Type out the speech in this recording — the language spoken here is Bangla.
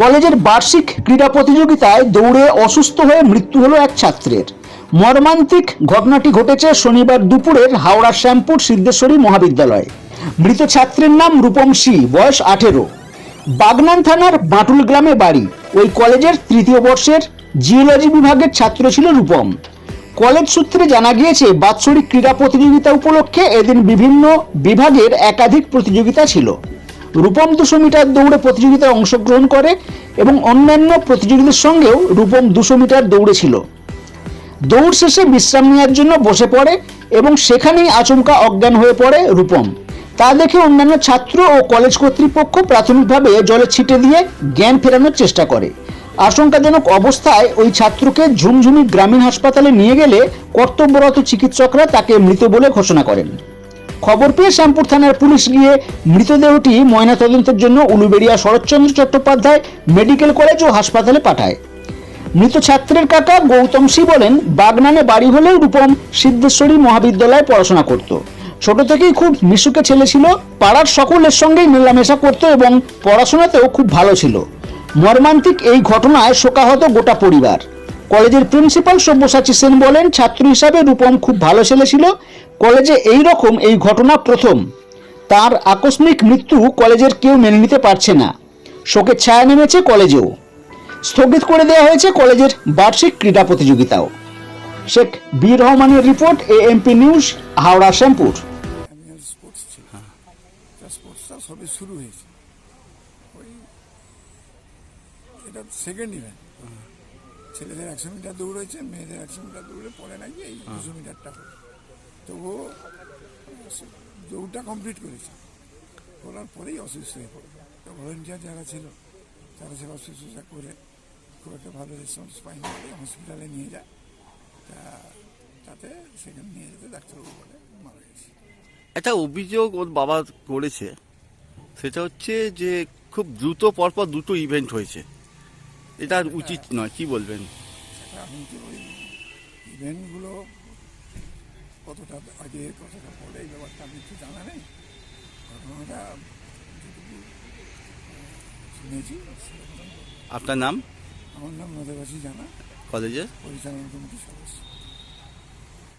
কলেজের বার্ষিক ক্রীড়া প্রতিযোগিতায় দৌড়ে অসুস্থ হয়ে মৃত্যু হলো এক ছাত্রের। মর্মান্তিক ঘটনাটি ঘটেছে শনিবার দুপুরের হাওড়া শ্যামপুর সিদ্ধেশ্বরী মহাবিদ্যালয়ে। মৃত ছাত্রের নাম রূপম সি বয়স আঠেরো। বাগনান থানার বাটুল গ্রামে বাড়ি। ওই কলেজের তৃতীয় বর্ষের জিওলজি বিভাগের ছাত্র ছিল রূপম। কলেজ সূত্রে জানা গিয়েছে, বাৎসরিক ক্রীড়া প্রতিযোগিতা উপলক্ষে এদিন বিভিন্ন বিভাগের একাধিক প্রতিযোগিতা ছিল। রূপম দুশো মিটার দৌড়ে প্রতিযোগিতায় অংশগ্রহণ করে এবং অন্যান্য প্রতিযোগীদের সঙ্গেও রূপম দুশো মিটার দৌড়েছিল দৌড় শেষে বিশ্রাম নেওয়ার জন্য বসে পড়ে এবং সেখানেই আচমকা অজ্ঞান হয়ে পড়ে রূপম। তা দেখে অন্যান্য ছাত্র ও কলেজ কর্তৃপক্ষ প্রাথমিকভাবে জলে ছিটে দিয়ে জ্ঞান ফেরানোর চেষ্টা করে। আশঙ্কাজনক অবস্থায় ওই ছাত্রকে ঝুমঝুমি গ্রামীণ হাসপাতালে নিয়ে গেলে কর্তব্যরত চিকিৎসকরা তাকে মৃত বলে ঘোষণা করেন। খবর পেয়ে শ্যামপুর থানার পুলিশ গিয়ে মৃতদেহটি ময়নাতদন্তের জন্য উলুবেড়িয়া শরৎচন্দ্র চট্টোপাধ্যায় মেডিকেল কলেজ ও হাসপাতালে পাঠায়। মৃত ছাত্রের কাকা গৌতম সি বলেন, বাগনানে বাড়ি হলেও রূপম সিদ্ধেশ্বরী মহাবিদ্যালয়ে পড়াশোনা করত। ছোট থেকেই খুব মিশুকে ছেলে ছিল, পাড়ার সকলের সঙ্গেই মেলামেশা করত এবং পড়াশোনাতেও খুব ভালো ছিল। মর্মান্তিক এই ঘটনায় শোকাহত গোটা পরিবার। কলেজের প্রিন্সিপাল সব্যসাচী সেন বলেন, ছাত্র হিসাবে রূপম খুব ভালো ছেলে ছিল। কলেজে এই রকম এই ঘটনা প্রথম। তার আকস্মিক মৃত্যু কলেজের কেউ মেনে নিতে পারছে না। শোকের ছায়া নেমেছে কলেজেও। স্থগিত করে দেওয়া হয়েছে কলেজের বার্ষিক ক্রীড়া প্রতিযোগিতাও। শেখ বীর রহমানের report, AMP news, Howrah, Shyampur. সবে শুরু হয়েছে। ওই এটা সেকেন্ড ইভেন্ট ছেলেদের একশো মিটার দৌড় হয়েছে মেয়েদের একশো মিটার দৌড়ে পরে নাকি এই দুশো মিটারটা হলো। তো ও দৌড়টা কমপ্লিট করেছে। করার পরেই অসুস্থ হয়ে পড়ে। তো ভলেন্টিয়ার যারা ছিল তারা সেবা শুশ্রূষা করে খুব একটা ভালো রেসপন্স পায়নি বলে হসপিটালে নিয়ে যায়। তা তাতে সেখানে নিয়ে যেতে ডাক্তারবাবু বলে মারা গেছে। একটা অভিযোগ ওর বাবা করেছে সেটা হচ্ছে যে খুব দ্রুত পরপর দুটো ইভেন্ট হয়েছে। এটা উচিত নয় কি বলবেন? এখন কি ওই ইভেন্টগুলো কতটা আগে কতটা পরে এই ব্যাপারটা আমি একটু জানা নেই ঘটনাটা যেটুকু শুনেছি সেরকম। আপনার নাম? আমার নাম নদেবাসী জানা। কলেজের? পরিচালনা কমিটির সদস্য।